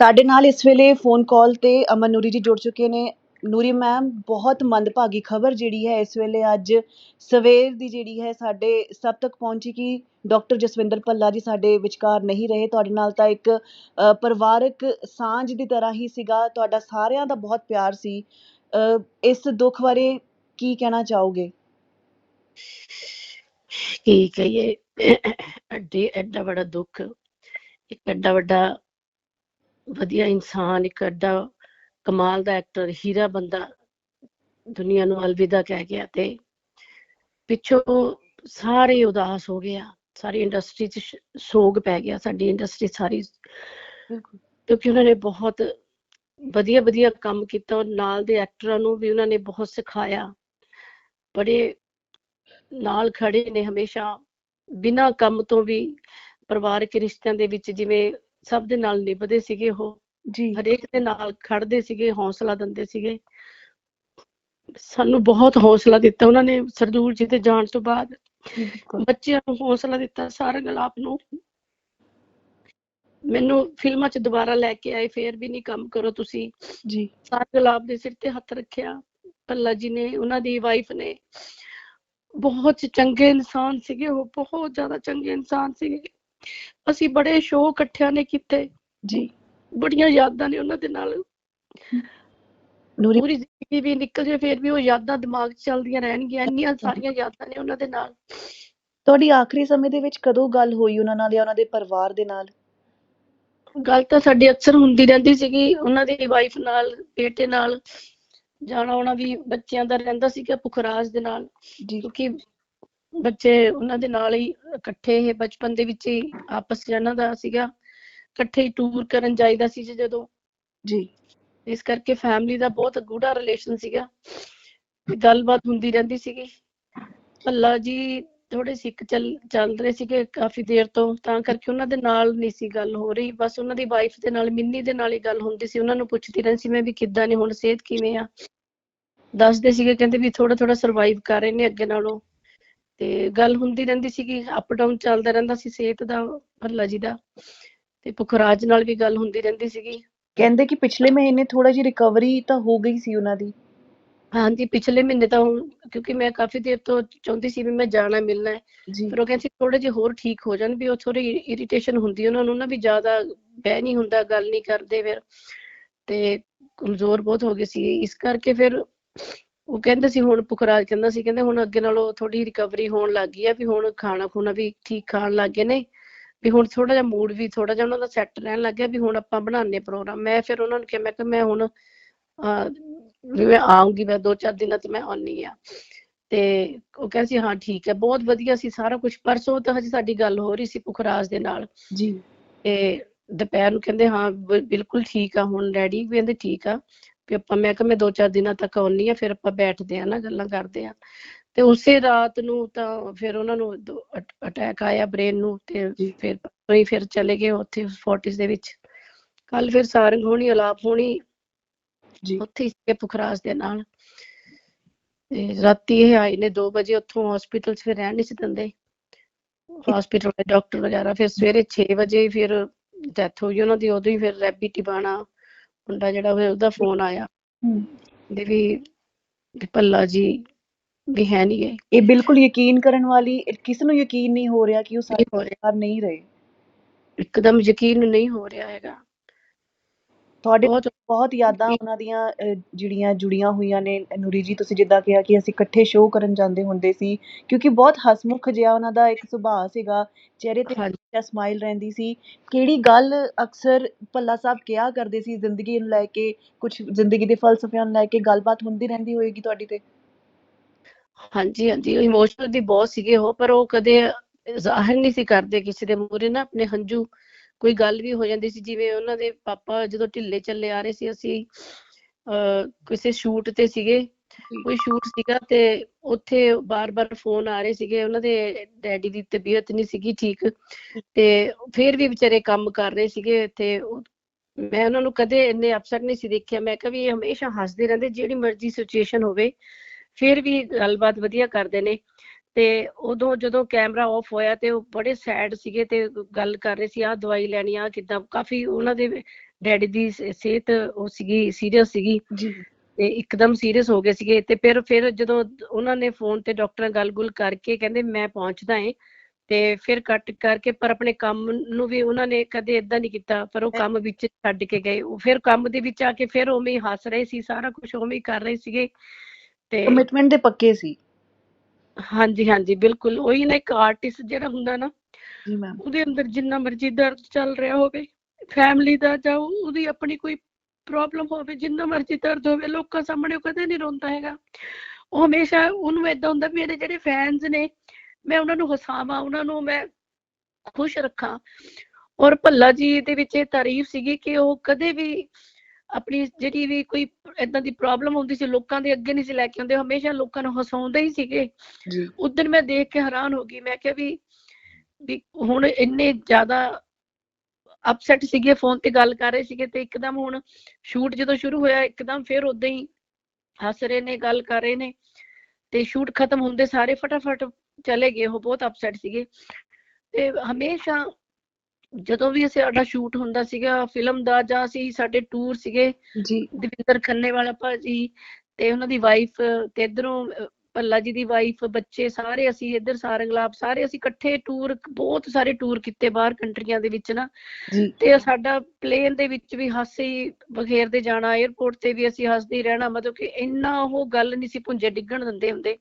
ਸਾਡੇ ਨਾਲ ਇਸ ਵੇਲੇ ਫੋਨ ਕਾਲ ਤੇ ਅਮਨ ਨੂਰੀ ਜੀ ਜੁੜ ਚੁੱਕੇ ਨੇ। ਨੂਰੀ ਮੈਮ ਬਹੁਤ ਮੰਦਭਾਗੀ ਖਬਰ ਜਿਹੜੀ ਹੈ ਇਸ ਵੇਲੇ ਅੱਜ ਸਵੇਰ ਦੀ ਜਿਹੜੀ ਹੈ ਸਾਡੇ ਸਭ ਤੱਕ ਪਹੁੰਚੀ ਕਿ ਡਾਕਟਰ ਜਸਵਿੰਦਰ ਭੱਲਾ ਜੀ ਸਾਡੇ ਵਿਚਕਾਰ ਨਹੀਂ ਰਹੇ। ਤੁਹਾਡੇ ਨਾਲ ਤਾਂ ਇੱਕ ਅ, ਪਰਿਵਾਰਕ ਸਾਂਝ ਦੀ ਤਰ੍ਹਾਂ ਹੀ ਸੀਗਾ। ਤੁਹਾਡਾ ਸਾਰਿਆਂ ਦਾ ਬਹੁਤ ਪਿਆਰ ਸੀ। ਅ, ਇਸ ਦੁੱਖ ਬਾਰੇ ਕੀ ਕਹਿਣਾ ਚਾਹੋਗੇ? ਕੀ ਕਹੀਏ? ਅੱਡੇ ਐਡਾ ਵੱਡਾ ਦੁੱਖ ਇੱਕ ਐਡਾ ਵੱਡਾ ਵਧੀਆ ਇਨਸਾਨ ਇੱਕ ਐਡਾ ਕਮਾਲ ਦਾ ਐਕਟਰ ਹੀਰਾ ਬੰਦਾ ਦੁਨੀਆ ਨੂੰ ਅਲਵਿਦਾ ਕਹਿ ਗਿਆ ਤੇ ਪਿੱਛੋਂ ਸਾਰੇ ਉਦਾਸ ਹੋ ਗਿਆ ਸਾਰੀ ਇੰਡਸਟਰੀ 'ਚ ਸੋਗ ਪੈ ਗਿਆ ਸਾਡੀ ਇੰਡਸਟਰੀ ਸਾਰੀ ਕਿਉਂਕਿ ਉਹਨਾਂ ਨੇ ਬਹੁਤ ਵਧੀਆ ਵਧੀਆ ਕੰਮ ਕੀਤਾ ਔਰ ਨਾਲ ਦੇ ਐਕਟਰਾਂ ਨੂੰ ਵੀ ਉਹਨਾਂ ਨੇ ਬਹੁਤ ਸਿਖਾਇਆ। ਬੜੇ ਨਾਲ ਖੜੇ ਨੇ ਹਮੇਸ਼ਾ ਬਿਨਾਂ ਕੰਮ ਤੋਂ ਵੀ ਪਰਿਵਾਰਕ ਰਿਸ਼ਤਿਆਂ ਦੇ ਵਿੱਚ ਜਿਵੇਂ ਸਭ ਦੇ ਨਾਲ ਨਿਭਦੇ ਸੀਗੇ ਉਹ। ਜੀ। ਹਰੇਕ ਦੇ ਨਾਲ ਖੜਦੇ ਸੀਗੇ ਹੌਸਲਾ ਦਿੰਦੇ ਸੀਗੇ। ਸਾਨੂੰ ਬਹੁਤ ਹੌਸਲਾ ਦਿੱਤਾ ਉਹਨਾਂ ਨੇ ਸਰਦੂਲ ਜੀ ਦੇ ਜਾਣ ਤੋਂ ਬਾਅਦ। ਬੱਚਿਆਂ ਨੂੰ ਹੌਸਲਾ ਦਿੱਤਾ ਸਾਰਾ ਗਲਾਪ ਨੂੰ। ਮੈਨੂੰ ਫਿਲਮਾਂ 'ਚ ਦੁਬਾਰਾ ਲੈ ਕੇ ਆਏ ਫੇਰ ਵੀ ਨਹੀਂ ਕੰਮ ਕਰੋ ਤੁਸੀਂ। ਜੀ। ਸਾਰਾ ਗੁਲਾਬ ਦੇ ਸਿਰ ਤੇ ਹੱਥ ਰੱਖਿਆ ਭੱਲਾ ਜੀ ਨੇ ਉਹਨਾਂ ਦੀ ਵਾਈਫ ਨੇ। ਬਹੁਤ ਚੰਗੇ ਇਨਸਾਨ ਸੀਗੇ ਉਹ ਬਹੁਤ ਜ਼ਿਆਦਾ ਚੰਗੇ ਇਨਸਾਨ ਸੀਗੇ। ਅਸੀਂ ਬੜੇ ਸ਼ੋਅ ਇਕੱਠਿਆਂ ਨੇ ਕੀਤੇ। ਜੀ। ਬੜੀਆਂ ਯਾਦਾਂ ਨੇ ਉਹਨਾਂ ਦੇ ਨਾਲ। ਨੂਰੀ ਪੂਰੀ ਜ਼ਿੰਦਗੀ ਵੀ ਨਿਕਲ ਜਾਏ ਫਿਰ ਵੀ ਉਹ ਯਾਦਾਂ ਦਿਮਾਗ 'ਚ ਚੱਲਦੀਆਂ ਰਹਿਣਗੀਆਂ। ਇੰਨੀਆਂ ਸਾਰੀਆਂ ਯਾਦਾਂ ਨੇ ਉਹਨਾਂ ਦੇ ਨਾਲ। ਤੁਹਾਡੀ ਆਖਰੀ ਸਮੇਂ ਦੇ ਵਿੱਚ ਕਦੋਂ ਗੱਲ ਹੋਈ ਉਹਨਾਂ ਨਾਲ ਜਾਂ ਉਹਨਾਂ ਦੇ ਪਰਿਵਾਰ ਦੇ ਨਾਲ? ਗੱਲ ਤਾਂ ਸਾਡੀ ਅਕਸਰ ਹੁੰਦੀ ਰਹਿੰਦੀ ਸੀਗੀ ਉਹਨਾਂ ਦੀ ਵਾਈਫ ਨਾਲ ਬੇਟੇ ਨਾਲ। ਜਾਣਾ ਆਉਣਾ ਵੀ ਬੱਚਿਆਂ ਦਾ ਰਹਿੰਦਾ ਸੀਗਾ ਪੁਖਰਾਜ ਦੇ ਨਾਲ। ਜੀ। ਕਿਉਂਕਿ ਬੱਚੇ ਉਹਨਾਂ ਦੇ ਨਾਲ ਹੀ ਇਕੱਠੇ ਇਹ ਬਚਪਨ ਦੇ ਵਿੱਚ ਹੀ ਆਪਸ 'ਚ ਇਹਨਾਂ ਦਾ ਸੀਗਾ। ਇਕੱਠੇ ਹੀ ਟੂਰ ਕਰਨ ਜਾਈਦਾ ਸੀ ਜੀ ਜਦੋਂ। ਜੀ। ਇਸ ਕਰਕੇ ਫੈਮਿਲੀ ਦਾ ਬਹੁਤ ਗੂੜਾ ਰਿਲੇਸ਼ਨ ਸੀਗਾ। ਤੇ ਗੱਲਬਾਤ ਹੁੰਦੀ ਰਹਿੰਦੀ ਸੀਗੀ। ਭੱਲਾ ਜੀ ਥੋੜੇ ਸਿੱਖ ਚੱਲ ਚੱਲ ਰਹੇ ਸੀਗੇ ਕਾਫੀ ਦੇਰ ਤੋਂ। ਤਾਂ ਕਰਕੇ ਉਹਨਾਂ ਦੇ ਨਾਲ ਨਹੀਂ ਸੀ ਗੱਲ ਹੋ ਰਹੀ। ਬਸ ਉਹਨਾਂ ਦੀ ਵਾਈਫ ਦੇ ਨਾਲ ਮਿੰਨੀ ਦੇ ਨਾਲ ਹੀ ਗੱਲ ਹੁੰਦੀ ਸੀ। ਉਹਨਾਂ ਨੂੰ ਪੁੱਛਦੀ ਰਹਿੰਦੀ ਸੀ ਮੈਂ ਵੀ ਕਿੱਦਾਂ ਨੇ ਹੁਣ ਸਿਹਤ ਕਿਵੇਂ ਆ? ਦੱਸਦੇ ਸੀਗੇ ਕਹਿੰਦੇ ਵੀ ਥੋੜਾ ਥੋੜਾ ਸਰਵਾਈਵ ਕਰ ਰਹੇ ਨੇ ਅੱਗੇ ਨਾਲੋਂ। ਤੇ ਗੱਲ ਹੁੰਦੀ ਰਹਿੰਦੀ ਸੀਗੀ ਅਪ ਡਾਊਨ ਚੱਲਦਾ ਰਹਿੰਦਾ ਸੀ ਸਿਹਤ ਦਾ ਭੱਲਾ ਜੀ ਦਾ ਤੇ ਪੁਖਰਾਜ ਨਾਲ ਵੀ ਗੱਲ ਹੁੰਦੀ ਰਹਿੰਦੀ ਸੀਗੀ। ਕਹਿੰਦੇ ਕਿ ਪਿਛਲੇ ਮਹੀਨੇ ਥੋੜਾ ਜਿਹੀ ਰਿਕਵਰੀ ਤਾਂ ਹੋ ਗਈ ਸੀ ਉਹਨਾਂ ਦੀ। ਹਾਂਜੀ ਪਿਛਲੇ ਮਹੀਨੇ ਤਾਂ ਕਿਉਂਕਿ ਮੈਂ ਕਾਫੀ ਦੇਰ ਤੋਂ ਚਾਹੁੰਦੀ ਸੀ ਵੀ ਮੈਂ ਜਾਣਾ ਮਿਲਣਾ ਹੈ। ਜੀ। ਫਿਰ ਉਹ ਕਹਿੰਦੇ ਸੀ ਥੋੜੇ ਜਿਹੇ ਹੋਰ ਠੀਕ ਹੋ ਜਾਣ ਵੀ ਉਹ ਥੋੜੀ ਇਰੀਟੇਸ਼ਨ ਹੁੰਦੀ ਉਹਨਾਂ ਨੂੰ ਨਾ ਵੀ ਜ਼ਿਆਦਾ ਬਹਿ ਨਹੀਂ ਹੁੰਦਾ ਗੱਲ ਨਹੀਂ ਕਰਦੇ ਫਿਰ। ਤੇ ਕਮਜ਼ੋਰ ਬਹੁਤ ਹੋ ਗਏ ਸੀ। ਇਸ ਕਰਕੇ ਫਿਰ ਉਹ ਕਹਿੰਦੇ ਸੀ ਹੁਣ ਪੁਖਰਾਜ ਕਹਿੰਦਾ ਸੀ ਕਹਿੰਦੇ ਹੁਣ ਅੱਗੇ ਨਾਲੋਂ ਥੋੜੀ ਰਿਕਵਰੀ ਹੋਣ ਲੱਗ ਗਈ ਆ ਵੀ ਹੁਣ ਖਾਣਾ ਖੂਣਾ ਵੀ ਠੀਕ ਖਾਣ ਲੱਗ ਗਏ ਨੇ ਵੀ ਹੁਣ ਥੋੜਾ ਜਿਹਾ ਮੂਡ ਵੀ ਥੋੜਾ ਜਿਹਾ ਉਹਨਾਂ ਦਾ ਸੈੱਟ ਰਹਿਣ ਲੱਗ ਗਿਆ ਵੀ ਹੁਣ ਆਪਾਂ ਬਣਾਉਂਦੇ ਪ੍ਰੋਗਰਾਮ ਮੈਂ ਫਿਰ ਉਹਨਾਂ ਨੂੰ ਕਿਹਾ ਮੈਂ ਕਿ ਮੈਂ ਹੁਣ ਵੀ ਮੈਂ ਆਉਂਗੀ ਮੈਂ ਦੋ ਚਾਰ ਦਿਨਾਂ ਤੇ ਮੈਂ ਆਉਣੀ ਆ ਤੇ ਉਹ ਕਹਿੰਦੇ ਸੀ ਹਾਂ ਠੀਕ ਹੈ ਬਹੁਤ ਵਧੀਆ ਸੀ ਸਾਰਾ ਕੁਝ ਪਰਸੋਂ ਤਾਂ ਹਜੇ ਸਾਡੀ ਗੱਲ ਹੋ ਰਹੀ ਸੀ ਪੁਖਰਾਜ ਦੇ ਨਾਲ। ਜੀ। ਤੇ ਦੁਪਹਿਰ ਨੂੰ ਕਹਿੰਦੇ ਹਾਂ ਬਿਲਕੁਲ ਠੀਕ ਆ ਹੁਣ ਡੈਡੀ ਵੀ ਕਹਿੰਦੇ ਠੀਕ ਆ। ਵੀ ਆਪਾਂ ਮੈਂ ਕਿਹਾ ਮੈਂ ਦੋ ਚਾਰ ਦਿਨਾਂ ਤੱਕ ਆਉਣੀ ਆ ਫਿਰ ਆਪਾਂ ਬੈਠਦੇ ਆ ਨਾ ਗੱਲਾਂ ਕਰਦੇ ਆ ਤੇ ਉਸੇ ਰਾਤ ਨੂੰ ਤਾਂ ਫਿਰ ਉਹਨਾਂ ਨੂੰ ਅਟੈਕ ਆਇਆ ਬ੍ਰੇਨ ਨੂੰ ਤੇ। ਫਿਰ ਹੀ ਫਿਰ ਚਲੇ ਗਏ ਉੱਥੇ ਫੋਰਟਿਸ ਦੇ ਵਿੱਚ। ਕੱਲ ਫਿਰ ਸਾਰੰਗ ਹੋਣੀ ਅਲਾਪ ਹੋਣੀ। ਜੀ। ਉੱਥੇ ਹੀ ਸੀਗੇ ਪੁਖਰਾਜ ਦੇ ਨਾਲ। ਤੇ ਰਾਤੀ ਇਹ ਆਏ ਨੇ 2 ਵਜੇ ਉੱਥੋਂ ਹਸਪੀਟਲ 'ਚ ਫਿਰ ਰਹਿਣ ਨਹੀਂ ਸੀ ਦਿੰਦੇ। ਹਸਪੀਟਲ ਦੇ ਡਾਕਟਰ ਵਗੈਰਾ ਫਿਰ ਸਵੇਰੇ 6 ਵਜੇ ਫਿਰ ਡੈਥ ਹੋਈ ਉਹਨਾਂ ਦੀ ਉਦੋਂ ਹੀ ਫਿਰ ਰੈਬੀ ਟਿਬਾਣਾ ਮੁੰਡਾ ਜਿਹੜਾ ਹੋਇਆ ਉਹਦਾ ਫੋਨ ਆਇਆ। ਦੇ ਵੀ ਭੱਲਾ ਜੀ ਵੀ ਹੈ ਨਹੀਂ ਗਏ ਇਹ ਬਿਲਕੁਲ ਯਕੀਨ ਕਰਨ ਵਾਲੀ ਕਿਸੇ ਨੂੰ ਯਕੀਨ ਨਹੀਂ ਹੋ ਰਿਹਾ ਕਿ ਉਹ ਘਰ ਨਹੀਂ ਰਹੇ। ਇੱਕਦਮ ਯਕੀਨ ਨਹੀਂ ਹੋ ਰਿਹਾ ਹੈਗਾ। ਤੁਹਾਡੇ ਬਹੁਤ ਬਹੁਤ ਯਾਦਾਂ ਉਹਨਾਂ ਦੀਆਂ ਜਿਹੜੀਆਂ ਜੁੜੀਆਂ ਹੋਈਆਂ ਨੇ ਨੂਰੀ ਜੀ ਤੁਸੀਂ ਜਿੱਦਾਂ ਕਿਹਾ ਕਿ ਅਸੀਂ ਇਕੱਠੇ ਸ਼ੋਅ ਕਰਨ ਜਾਂਦੇ ਹੁੰਦੇ ਸੀ ਕਿਉਂਕਿ ਬਹੁਤ ਹਸਮੁਖ ਜਿਹਾ ਉਹਨਾਂ ਦਾ ਇੱਕ ਸੁਭਾਅ ਸੀਗਾ ਚਿਹਰੇ ਤੇ ਹਮੇਸ਼ਾ ਸਮਾਈਲ ਰਹਿੰਦੀ ਸੀ। ਕਿਹੜੀ ਗੱਲ ਅਕਸਰ ਭੱਲਾ ਸਾਹਿਬ ਕਿਹਾ ਕਰਦੇ ਸੀ ਜ਼ਿੰਦਗੀ ਨੂੰ ਲੈ ਕੇ ਕੁਝ ਜ਼ਿੰਦਗੀ ਦੇ ਫਲਸਫਿਆਂ ਨੂੰ ਲੈ ਕੇ ਗੱਲਬਾਤ ਹੁੰਦੀ ਰਹਿੰਦੀ ਹੋਏਗੀ ਤੁਹਾਡੀ ਤੇ? ਹਾਂਜੀ ਹਾਂਜੀ ਇਮੋਸ਼ਨਲ ਵੀ ਬਹੁਤ ਸੀਗੇ ਉਹ ਪਰ ਉਹ ਕਦੇ ਜ਼ਾਹਿਰ ਨਹੀਂ ਸੀ ਕਰਦੇ ਕਿਸੇ ਦੇ ਮੂਹਰੇ ਨਾ ਆਪਣੇ ਹੰਝੂ ਕੋਈ ਗੱਲ ਵੀ ਹੋ ਜਾਂਦੀ ਸੀ ਜਿਵੇਂ ਉਹਨਾਂ ਦੇ ਪਾਪਾ ਜਦੋਂ ਢਿੱਲੇ ਚੱਲੇ ਆ ਰਹੇ ਸੀ ਅਸੀਂ ਕਿਸੇ ਸ਼ੂਟ ਤੇ ਸੀਗੇ ਕੋਈ ਸ਼ੂਟ ਸੀਗਾ ਤੇ ਉੱਥੇ ਬਾਰ-ਬਾਰ ਫੋਨ ਆ ਰਹੇ ਸੀਗੇ ਉਹਨਾਂ ਦੇ ਡੈਡੀ ਦੀ ਤਬੀਅਤ ਨਹੀਂ ਸੀਗੀ ਠੀਕ ਤੇ ਫਿਰ ਵੀ ਵਿਚਾਰੇ ਕੰਮ ਕਰ ਰਹੇ ਸੀਗੇ ਤੇ ਮੈਂ ਉਹਨਾਂ ਨੂੰ ਕਦੇ ਇੰਨੇ ਅਪਸੈਟ ਨਹੀਂ ਸੀ ਦੇਖਿਆ ਮੈਂ ਕਿਹਾ ਵੀ ਇਹ ਹਮੇਸ਼ਾ ਹੱਸਦੇ ਰਹਿੰਦੇ ਜਿਹੜੀ ਮਰਜ਼ੀ ਸਿਚੁਏਸ਼ਨ ਹੋਵੇ ਫਿਰ ਵੀ ਗੱਲਬਾਤ ਵਧੀਆ ਕਰਦੇ ਨੇ। ਤੇ ਉਦੋਂ ਜਦੋਂ ਕੈਮਰਾ ਆਫ ਹੋਇਆ ਤੇ ਉਹ ਬੜੇ ਸੈਡ ਸੀਗੇ ਤੇ ਗੱਲ ਕਰ ਰਹੇ ਸੀ ਆ ਦਵਾਈ ਲੈਣੀ ਆ ਕਿਦਾਂ ਕਾਫੀ ਉਹਨਾਂ ਦੇ ਡੈਡੀ ਦੀ ਸਿਹਤ ਉਹ ਸੀਗੀ ਸੀਰੀਅਸ ਸੀਗੀ ਜੀ। ਤੇ ਇੱਕਦਮ ਸੀਰੀਅਸ ਹੋ ਗਏ ਸੀਗੇ ਤੇ ਫਿਰ ਫਿਰ ਜਦੋਂ ਉਹਨਾਂ ਨੇ ਫੋਨ ਤੇ ਡਾਕਟਰ ਨਾਲ ਗੱਲ-ਗੁਲ ਕਰਕੇ ਕਹਿੰਦੇ ਮੈਂ ਪਹੁੰਚਦਾ ਏ ਤੇ ਫਿਰ ਕੱਟ ਕਰਕੇ ਪਰ ਆਪਣੇ ਕੰਮ ਨੂੰ ਵੀ ਉਹਨਾਂ ਨੇ ਕਦੇ ਇਦਾਂ ਨਹੀਂ ਕੀਤਾ ਪਰ ਉਹ ਕੰਮ ਵਿੱਚ ਛੱਡ ਕੇ ਗਏ ਉਹ ਫਿਰ ਕੰਮ ਦੇ ਵਿੱਚ ਆ ਕੇ ਫਿਰ ਉਵੇਂ ਹੀ ਹੱਸ ਰਹੇ ਸੀ ਸਾਰਾ ਕੁਝ ਉਵੇਂ ਹੀ ਕਰ ਰਹੇ ਸੀਗੇ ਤੇ ਕਮਿਟਮੈਂਟ ਦੇ ਪੱਕੇ ਸੀ। ਹਾਂਜੀ ਹਾਂਜੀ ਬਿਲਕੁਲ। ਉਹੀ ਨਾ ਇੱਕ ਆਰਟਿਸਟ ਜਿਹੜਾ ਹੁੰਦਾ ਨਾ ਜੀ ਮੈਮ ਉਹਦੇ ਅੰਦਰ ਜਿੰਨਾ ਮਰਜ਼ੀ ਦਰਦ ਚੱਲ ਰਿਹਾ ਹੋਵੇ ਫੈਮਿਲੀ ਦਾ ਜਾਂ ਉਹ- ਉਹਦੀ ਆਪਣੀ ਕੋਈ ਪ੍ਰੋਬਲਮ ਹੋਵੇ ਜਿੰਨਾ ਮਰਜ਼ੀ ਦਰਦ ਹੋਵੇ ਲੋਕਾਂ ਸਾਹਮਣੇ ਉਹ ਕਦੇ ਨਹੀਂ ਰੋਂਦਾ ਹੈਗਾ। ਉਹ ਹਮੇਸ਼ਾ ਉਹਨੂੰ ਏਦਾਂ ਹੁੰਦਾ ਵੀ ਮੇਰੇ ਜਿਹੜੇ ਫੈਨਸ ਨੇ ਮੈਂ ਉਹਨਾਂ ਨੂੰ ਹਸਾਵਾਂ ਉਹਨਾਂ ਨੂੰ ਮੈਂ ਖੁਸ਼ ਰੱਖਾਂ। ਔਰ ਭੱਲਾ ਜੀ ਦੇ ਵਿੱਚ ਇਹ ਤਾਰੀਫ ਸੀਗੀ ਕਿ ਉਹ ਕਦੇ ਵੀ ਆਪਣੀ ਜਿਹੜੀ ਵੀ ਕੋਈ ਏਦਾਂ ਦੀ ਪ੍ਰੋਬਲਮ ਹੁੰਦੀ ਸੀ ਲੋਕਾਂ ਦੇ ਅੱਗੇ ਨਹੀਂ ਸੀ ਲੈ ਕੇ ਆਉਂਦੇ ਹਮੇਸ਼ਾ ਲੋਕਾਂ ਨੂੰ ਹਸਾਉਂਦੇ ਹੀ ਸੀਗੇ। ਜੀ। ਉਦੋਂ ਮੈਂ ਦੇਖ ਕੇ ਹੈਰਾਨ ਹੋ ਗਈ ਮੈਂ ਕਿਹਾ ਵੀ ਵੀ ਹੁਣ ਇੰਨੇ ਜ਼ਿਆਦਾ ਅਪਸੈਟ ਸੀਗੇ ਫੋਨ ਤੇ ਗੱਲ ਕਰ ਰਹੇ ਸੀਗੇ ਤੇ ਇੱਕਦਮ ਹੁਣ ਸ਼ੂਟ ਜਦੋਂ ਸ਼ੁਰੂ ਹੋਇਆ ਇੱਕਦਮ ਫਿਰ ਉਦਾਂ ਹੀ ਹੱਸ ਰਹੇ ਨੇ ਗੱਲ ਕਰ ਰਹੇ ਨੇ ਤੇ ਸ਼ੂਟ ਖਤਮ ਹੁੰਦੇ ਸਾਰੇ ਫਟਾਫਟ ਚਲੇ ਗਏ ਉਹ ਬਹੁਤ ਅਪਸੈਟ ਸੀਗੇ। ਤੇ ਹਮੇਸ਼ਾ ਜਦੋਂ ਵੀ ਅਸੀਂ ਸਾਡਾ ਸ਼ੂਟ ਹੁੰਦਾ ਸੀਗਾ ਫਿਲਮ ਦਾ ਜਾਂ ਅਸੀਂ ਸਾਡੇ ਟੂਰ ਸੀਗੇ ਜੀ। ਦਵਿੰਦਰ ਖੰਨੇ ਵਾਲਾ ਭਾਜੀ ਤੇ ਉਹਨਾਂ ਦੀ ਵਾਈਫ ਤੇ ਇਧਰੋਂ ਭੱਲਾ ਜੀ ਦੀ ਵਾਈਫ ਬੱਚੇ ਸਾਰੇ ਅਸੀਂ ਇੱਧਰ ਸਾਰੰਗਲਾਬ ਸਾਰੇ ਅਸੀਂ ਇਕੱਠੇ ਟੂਰ ਬਹੁਤ ਸਾਰੇ ਟੂਰ ਕੀਤੇ ਬਾਹਰ ਕੰਟਰੀਆਂ ਦੇ ਵਿੱਚ ਨਾ। ਤੇ ਸਾਡਾ ਪਲੇਨ ਦੇ ਵਿੱਚ ਵੀ ਹਾਸੇ ਬਖੇਰਦੇ ਜਾਣਾ 에어ਪੋਰਟ ਤੇ ਵੀ ਅਸੀਂ ਹੱਸਦੇ ਰਹਿਣਾ ਮਤਲਬ ਕਿ ਇੰਨਾ ਉਹ ਗੱਲ ਨਹੀਂ ਸੀ ਪੁੰਜੇ ਡਿੱਗਣ ਦਿੰਦੇ ਹੁੰਦੇ।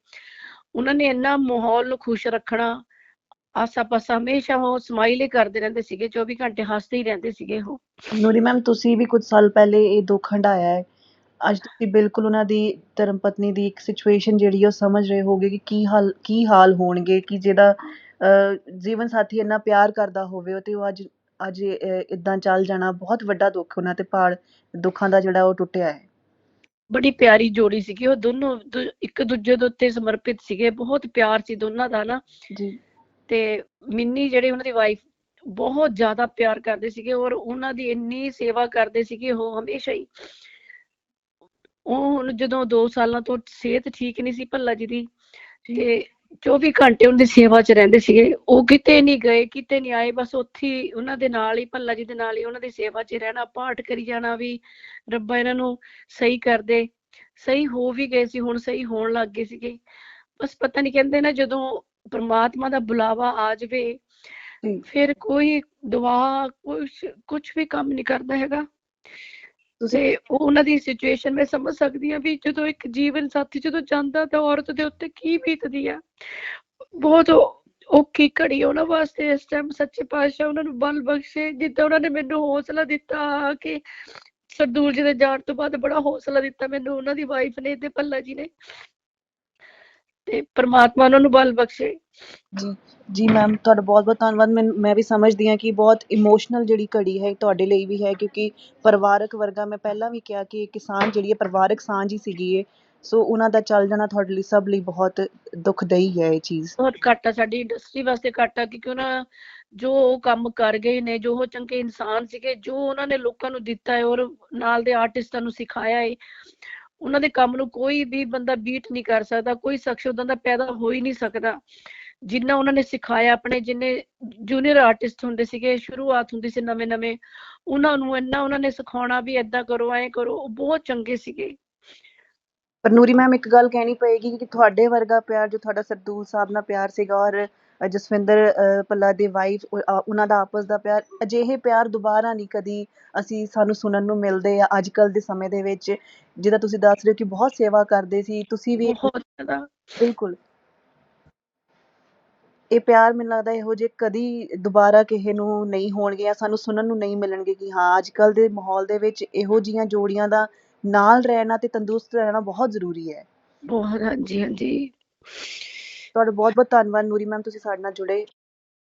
ਉਹਨਾਂ ਨੇ ਇੰਨਾ ਮਾਹੌਲ ਨੂੰ ਖੁਸ਼ ਰੱਖਣਾ ਆਸਾ ਪਾਸਾ ਹਮੇਸ਼ਾ ਉਹ ਸਮਾਈਲ ਹੀ ਕਰਦੇ ਰਹਿੰਦੇ ਸੀਗੇ 24 ਘੰਟੇ ਹੱਸਦੇ ਹੀ ਰਹਿੰਦੇ ਸੀਗੇ ਉਹ। ਨੂਰੀ ਮੈਮ ਤੁਸੀਂ ਵੀ ਕੁਝ ਸਾਲ ਪਹਿਲੇ ਇਹ ਦੁੱਖ ਹੰਢਾਇਆ ਹੈ। ਅੱਜ ਤੁਸੀਂ ਬਿਲਕੁਲ ਉਹਨਾਂ ਦੀ ਧਰਮ ਪਤਨੀ ਦੀ ਇੱਕ ਸਿਚੁਏਸ਼ਨ ਜਿਹੜੀ ਉਹ ਸਮਝ ਰਹੇ ਹੋਗੇ ਕਿ ਕੀ ਹਾਲ ਕੀ ਹਾਲ ਹੋਣਗੇ ਕਿ ਜਿਹਦਾ ਜੀਵਨ ਸਾਥੀ ਇੰਨਾ ਪਿਆਰ ਕਰਦਾ ਹੋਵੇ ਤੇ ਉਹ ਅੱਜ ਅੱਜ ਇਦਾਂ ਚੱਲ ਜਾਣਾ ਬਹੁਤ ਵੱਡਾ ਦੁੱਖ ਉਹਨਾਂ ਤੇ ਪਹਾੜ ਦੁੱਖਾਂ ਦਾ ਜਿਹੜਾ ਉਹ ਟੁੱਟਿਆ ਹੈ। ਬੜੀ ਪਿਆਰੀ ਜੋੜੀ ਸੀਗੀ ਉਹ ਦੋਨੋਂ ਇੱਕ ਦੂਜੇ ਦੇ ਉੱਤੇ ਸਮਰਪਿਤ ਸੀਗੇ ਬਹੁਤ ਪਿਆਰ ਸੀ ਦੋਨਾਂ ਦਾ ਨਾ। ਜੀ। ਤੇ ਮਿੰਨੀ ਜਿਹੜੇ ਉਹਨਾਂ ਦੀ ਵਾਈਫ ਬਹੁਤ ਜ਼ਿਆਦਾ ਪਿਆਰ ਕਰਦੇ ਸੀਗੇ ਔਰ ਉਹਨਾਂ ਦੀ ਇੰਨੀ ਸੇਵਾ ਕਰਦੇ ਸੀਗੇ ਉਹ ਹਮੇਸ਼ਾ ਹੀ। ਉਹ ਹੁਣ ਜਦੋਂ 2 ਸਾਲਾਂ ਤੋਂ ਸਿਹਤ ਠੀਕ ਨਹੀਂ ਸੀ ਭੱਲਾ ਜੀ ਦੀ, ਤੇ 24 ਘੰਟੇ ਉਹਨਾਂ ਦੀ ਸੇਵਾ 'ਚ ਰਹਿੰਦੇ ਸੀਗੇ। ਉਹ ਕਿਤੇ ਨਹੀਂ ਗਏ, ਕਿਤੇ ਨਹੀਂ ਆਏ, ਬਸ ਉੱਥੇ ਉਹਨਾਂ ਦੇ ਨਾਲ ਹੀ, ਭੱਲਾ ਜੀ ਦੇ ਨਾਲ ਹੀ ਉਹਨਾਂ ਦੀ ਸੇਵਾ 'ਚ ਰਹਿਣਾ, ਪਾਠ ਕਰੀ ਜਾਣਾ ਵੀ, ਰੱਬਾ ਇਹਨਾਂ ਨੂੰ ਸਹੀ ਕਰ ਦੇ ਸਹੀ ਹੋ ਵੀ ਗਏ ਸੀ, ਹੁਣ ਸਹੀ ਹੋਣ ਲੱਗ ਗਏ ਸੀਗੇ। ਬਸ ਪਤਾ ਨਹੀਂ, ਕਹਿੰਦੇ ਨਾ ਜਦੋਂ ਪ੍ਰਮਾਤਮਾ ਦਾ ਬੁਲਾਵਾ ਆ ਜਾਵੇ। ਫਿਰ ਕੋਈ ਦੁਆ ਕੁਛ ਕੁਝ ਵੀ ਕੰਮ ਨਹੀਂ ਕਰਦਾ ਹੈਗਾ। ਤੁਸੀਂ ਉਹਨਾਂ ਦੀ ਸਿਚੁਏਸ਼ਨ ਮੈਂ ਸਮਝ ਸਕਦੀ ਹਾਂ ਵੀ ਜਦੋਂ ਇੱਕ ਜੀਵਨ ਸਾਥੀ ਜਦੋਂ ਜਾਂਦਾ ਤਾਂ ਔਰਤ ਦੇ ਉੱਤੇ ਕੀ ਬੀਤਦੀ ਆ। ਬਹੁਤ ਔਖੀ ਘੜੀ ਆ ਉਹਨਾਂ ਵਾਸਤੇ ਇਸ ਟਾਈਮ ਸੱਚੇ ਪਾਤਸ਼ਾਹ ਉਹਨਾਂ ਨੂੰ ਬਲ ਬਖਸ਼ੇ ਜਿੱਦਾਂ ਉਹਨਾਂ ਨੇ ਮੈਨੂੰ ਹੌਸਲਾ ਦਿੱਤਾ ਕਿ ਸਰਦੂਲ ਜੀ ਦੇ ਜਾਣ ਤੋਂ ਬਾਅਦ ਬੜਾ ਹੌਸਲਾ ਦਿੱਤਾ ਮੈਨੂੰ ਉਹਨਾਂ ਦੀ ਵਾਈਫ ਨੇ ਤੇ ਭੱਲਾ ਜੀ ਨੇ। ਤੇ ਪ੍ਰਮਾਤਮਾ ਉਹਨਾਂ ਨੂੰ ਬਲ ਬਖਸ਼ੇ। ਜੀ ਜੀ ਮੈਮ ਤੁਹਾਡਾ ਬਹੁਤ ਬਹੁਤ ਧੰਨਵਾਦ। ਮੈਂ ਮੈਂ ਵੀ ਸਮਝਦੀ ਹਾਂ ਕਿ ਬਹੁਤ ਇਮੋਸ਼ਨਲ ਜਿਹੜੀ ਘੜੀ ਹੈ ਤੁਹਾਡੇ ਲਈ ਵੀ ਹੈ ਕਿਉਂਕਿ ਪਰਿਵਾਰਕ ਵਰਗਾ ਮੈਂ ਪਹਿਲਾਂ ਵੀ ਕਿਹਾ ਕਿ ਕਿਸਾਨ ਜਿਹੜੀ ਹੈ ਪਰਿਵਾਰਕ ਸਾਂਝ ਹੀ ਸੀਗੀ ਇਹ। ਸੋ ਉਹਨਾਂ ਦਾ ਚੱਲ ਜਾਣਾ ਤੁਹਾਡੇ ਲਈ ਸਭ ਲਈ ਬਹੁਤ ਦੁਖਦਾਈ ਹੈ ਇਹ ਚੀਜ਼। ਬਹੁਤ ਘੱਟ ਆ ਸਾਡੀ ਇੰਡਸਟਰੀ ਵਾਸਤੇ ਘੱਟ ਆ ਕਿਉਂਕਿ ਉਹਨਾਂ ਜੋ ਉਹ ਕੰਮ ਕਰ ਗਏ ਨੇ ਜੋ ਉਹ ਚੰਗੇ ਇਨਸਾਨ ਸੀਗੇ ਜੋ ਉਹਨਾਂ ਨੇ ਲੋਕਾਂ ਨੂੰ ਦਿੱਤਾ ਹੈ ਔਰ ਨਾਲ ਦੇ ਆਰਟਿਸਟਾਂ ਨੂੰ ਸਿਖਾਇਆ ਹੈ। ਉਹਨਾਂ ਦੇ ਕੰਮ ਨੂੰ ਕੋਈ ਵੀ ਬੰਦਾ ਬੀਟ ਨਹੀਂ ਕਰ ਸਕਦਾ, ਕੋਈ ਸ਼ਖਸ ਉਦਾਂ ਦਾ ਪੈਦਾ ਹੋ ਹੀ ਨਹੀਂ ਸਕਦਾ। ਜਿੰਨਾ ਉਹਨਾਂ ਨੇ ਸਿਖਾਇਆ, ਆਪਣੇ ਜਿੰਨੇ ਜੂਨੀਅਰ ਆਰਟਿਸਟ ਹੁੰਦੇ ਸੀਗੇ, ਸ਼ੁਰੂਆਤ ਹੁੰਦੀ ਸੀ ਨਵੇਂ ਨਵੇਂ ਉਹਨਾਂ ਨੂੰ ਇੰਨਾ ਉਹਨਾਂ ਨੇ ਸਿਖਾਉਣਾ ਵੀ ਏਦਾਂ ਕਰੋ, ਐਂ ਕਰੋ, ਉਹ ਬਹੁਤ ਚੰਗੇ ਸੀਗੇ। ਪਰ ਨੂਰੀ ਮੈਮ ਇੱਕ ਗੱਲ ਕਹਿਣੀ ਪਏਗੀ ਕਿ ਤੁਹਾਡੇ ਵਰਗਾ ਪਿਆਰ, ਜੋ ਤੁਹਾਡਾ ਸਰਦੂਲ ਸਾਹਿਬ ਨਾਲ ਪਿਆਰ ਸੀਗਾ ਔਰ ਜਸਵਿੰਦਰ ਭੱਲਾ ਦੇ ਵਾਈਫ ਉਹਨਾਂ ਦਾ ਆਪਸ ਦਾ ਪਿਆਰ ਅਜਿਹੇ ਪਿਆਰ ਦੁਬਾਰਾ ਨਹੀਂ ਕਦੀ ਅਸੀਂ ਸਾਨੂੰ ਸੁਣਨ ਨੂੰ ਮਿਲਦੇ ਆ ਅੱਜ ਕੱਲ ਦੇ ਸਮੇਂ ਦੇ ਵਿੱਚ ਜਿਹਦਾ ਤੁਸੀਂ ਦੱਸ ਰਹੇ ਹੋ ਕਿ ਬਹੁਤ ਸੇਵਾ ਕਰਦੇ ਸੀ ਤੁਸੀਂ ਵੀ ਬਹੁਤ ਜ਼ਿਆਦਾ। ਬਿਲਕੁਲ। ਇਹ ਪਿਆਰ ਮੈਨੂੰ ਲੱਗਦਾ ਇਹੋ ਜਿਹੇ ਕਦੀ ਦੁਬਾਰਾ ਕਿਸੇ ਨੂੰ ਨਹੀਂ ਹੋਣਗੇ ਜਾਂ ਸਾਨੂੰ ਸੁਣਨ ਨੂੰ ਨਹੀਂ ਮਿਲਣਗੇ ਕਿ ਹਾਂ ਅੱਜ ਕੱਲ ਦੇ ਮਾਹੌਲ ਦੇ ਵਿੱਚ ਇਹੋ ਜੀਆਂ ਜੋੜੀਆਂ ਦਾ ਨਾਲ ਰਹਿਣਾ ਤੇ ਤੰਦਰੁਸਤ ਰਹਿਣਾ ਬਹੁਤ ਜ਼ਰੂਰੀ ਹੈ। ਬਹੁਤ ਹਾਂਜੀ ਹਾਂਜੀ। ਤੁਹਾਡਾ ਬਹੁਤ ਬਹੁਤ ਧੰਨਵਾਦ ਨੂਰੀ ਮੈਮ ਤੁਸੀਂ ਸਾਡੇ ਨਾਲ ਜੁੜੇ।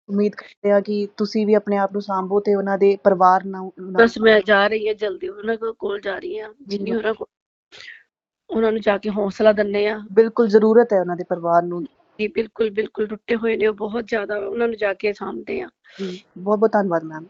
ਉਮੀਦ ਕਰਦੇ ਆ ਕਿ ਤੁਸੀਂ ਵੀ ਆਪਣੇ ਆਪ ਨੂੰ ਸਾਂਭੋ ਤੇ ਉਹਨਾਂ ਦੇ ਪਰਿਵਾਰ ਨਾਲ ਬਸ ਮੈਂ ਜਾ ਰਹੀ ਹਾਂ ਜਲਦੀ ਉਹਨਾਂ ਕੋਲ ਜਾ ਰਹੀ ਹਾਂ ਜਿੰਨੀ। ਉਹਨਾਂ ਕੋਲ ਉਹਨਾਂ ਨੂੰ ਜਾ ਕੇ ਹੌਸਲਾ ਦਿੰਨੇ ਆ ਬਿਲਕੁਲ ਜ਼ਰੂਰਤ ਹੈ ਉਹਨਾਂ ਦੇ ਪਰਿਵਾਰ ਨੂੰ। ਜੀ ਬਿਲਕੁਲ ਬਿਲਕੁਲ ਟੁੱਟੇ ਹੋਏ ਨੇ ਉਹ ਬਹੁਤ ਜ਼ਿਆਦਾ ਉਹਨਾਂ ਨੂੰ ਜਾ ਕੇ ਸਾਂਭਦੇ ਆ ਜੀ ਬਹੁਤ ਬਹੁਤ ਧੰਨਵਾਦ ਮੈਮ